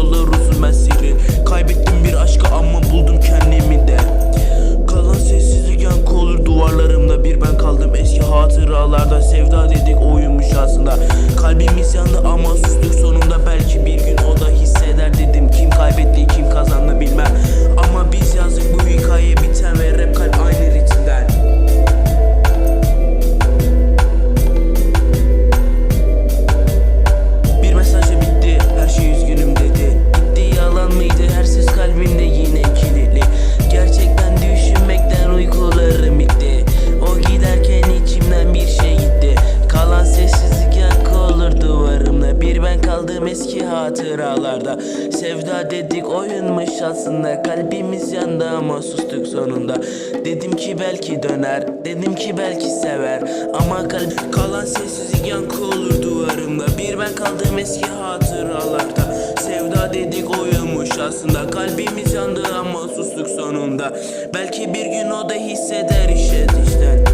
yollar uzun ben Kaybettim bir aşkı ama buldum kendimi de. Kalan sessizlik yankı olur duvarlarımda. Bir ben kaldım eski hatıralarda Sevda dedik oyunmuş aslında Kalbimiz yandı ben kaldım eski hatıralarda. Sevda dedik oyunmuş aslında Kalbimiz yandı ama sustuk sonunda. Dedim ki belki döner Dedim ki belki sever. Ama kalp kalan sessizlik yankı olur duvarımda. Bir ben kaldım eski hatıralarda. Sevda dedik oyunmuş aslında Kalbimiz yandı ama sustuk sonunda. Belki bir gün o da hisseder işe dişten